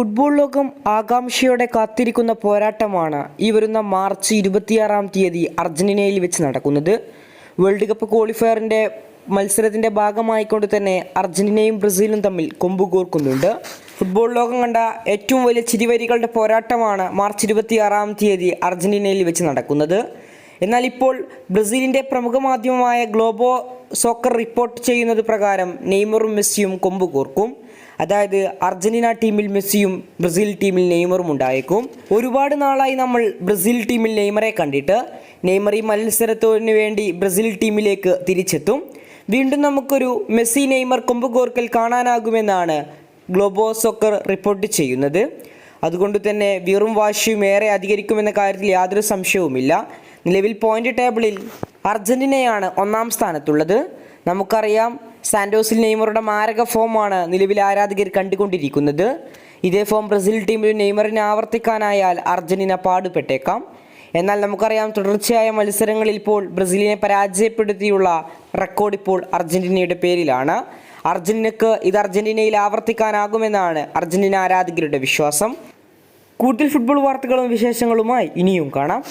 Football ലോകം ആകാംക്ഷയോടെ കാത്തിരിക്കുന്ന പോരാട്ടമാണ് ഈ വരുന്ന മാർച്ച് ഇരുപത്തിയാറാം തീയതി അർജന്റീനയിൽ വെച്ച് നടക്കുന്നത്. വേൾഡ് കപ്പ് ക്വാളിഫയറിന്റെ മത്സരത്തിന്റെ ഭാഗമായിക്കൊണ്ട് തന്നെ അർജന്റീനയും ബ്രസീലും തമ്മിൽ കൊമ്പ് കോർക്കുന്നുണ്ട്. ഫുട്ബോൾ ലോകം കണ്ട ഏറ്റവും വലിയ ചിരിവരികളുടെ പോരാട്ടമാണ് മാർച്ച് ഇരുപത്തിയാറാം തീയതി അർജന്റീനയിൽ വെച്ച് നടക്കുന്നത്. എന്നാൽ ഇപ്പോൾ ബ്രസീലിന്റെ പ്രമുഖ മാധ്യമമായ ഗ്ലോബോ സോക്കർ റിപ്പോർട്ട് ചെയ്യുന്നത് പ്രകാരം നെയ്മറും മെസ്സിയും കൊമ്പ് കോർക്കും. അതായത് അർജന്റീന ടീമിൽ മെസ്സിയും ബ്രസീൽ ടീമിൽ നെയ്മറും ഉണ്ടായേക്കും. ഒരുപാട് നാളായി നമ്മൾ ബ്രസീൽ ടീമിൽ നെയ്മറെ കണ്ടിട്ട് നെയ്മർ ഈ മത്സരത്തിന് വേണ്ടി ബ്രസീൽ ടീമിലേക്ക് തിരിച്ചെത്തും. വീണ്ടും നമുക്കൊരു മെസ്സി നെയ്മർ കൊമ്പ് കോർക്കൽ കാണാനാകുമെന്നാണ് ഗ്ലോബോ സോക്കർ റിപ്പോർട്ട് ചെയ്യുന്നത്. അതുകൊണ്ട് തന്നെ വീറും വാശിയും ഏറെ അധികരിക്കുമെന്ന കാര്യത്തിൽ യാതൊരു സംശയവുമില്ല. നിലവിൽ പോയിന്റ് ടേബിളിൽ അർജന്റീനയാണ് ഒന്നാം സ്ഥാനത്തുള്ളത്. നമുക്കറിയാം സാന്റോസിൽ നെയ്മറുടെ മാരക ഫോമാണ് നിലവിൽ ആരാധകർ കണ്ടുകൊണ്ടിരിക്കുന്നത്. ഇതേ ഫോം ബ്രസീൽ ടീമിൽ നെയ്മറിനെ ആവർത്തിക്കാനായാൽ അർജന്റീന പാടുപെട്ടേക്കാം. എന്നാൽ നമുക്കറിയാം തുടർച്ചയായ മത്സരങ്ങളിൽ ഇപ്പോൾ ബ്രസീലിനെ പരാജയപ്പെടുത്തിയുള്ള റെക്കോർഡ് ഇപ്പോൾ അർജന്റീനയുടെ പേരിലാണ്. അർജന്റീനക്ക് ഇത് അർജന്റീനയിൽ ആവർത്തിക്കാനാകുമെന്നാണ് അർജന്റീന ആരാധകരുടെ വിശ്വാസം. കൂടുതൽ ഫുട്ബോൾ വാർത്തകളും വിശേഷങ്ങളുമായി ഇനിയും കാണാം.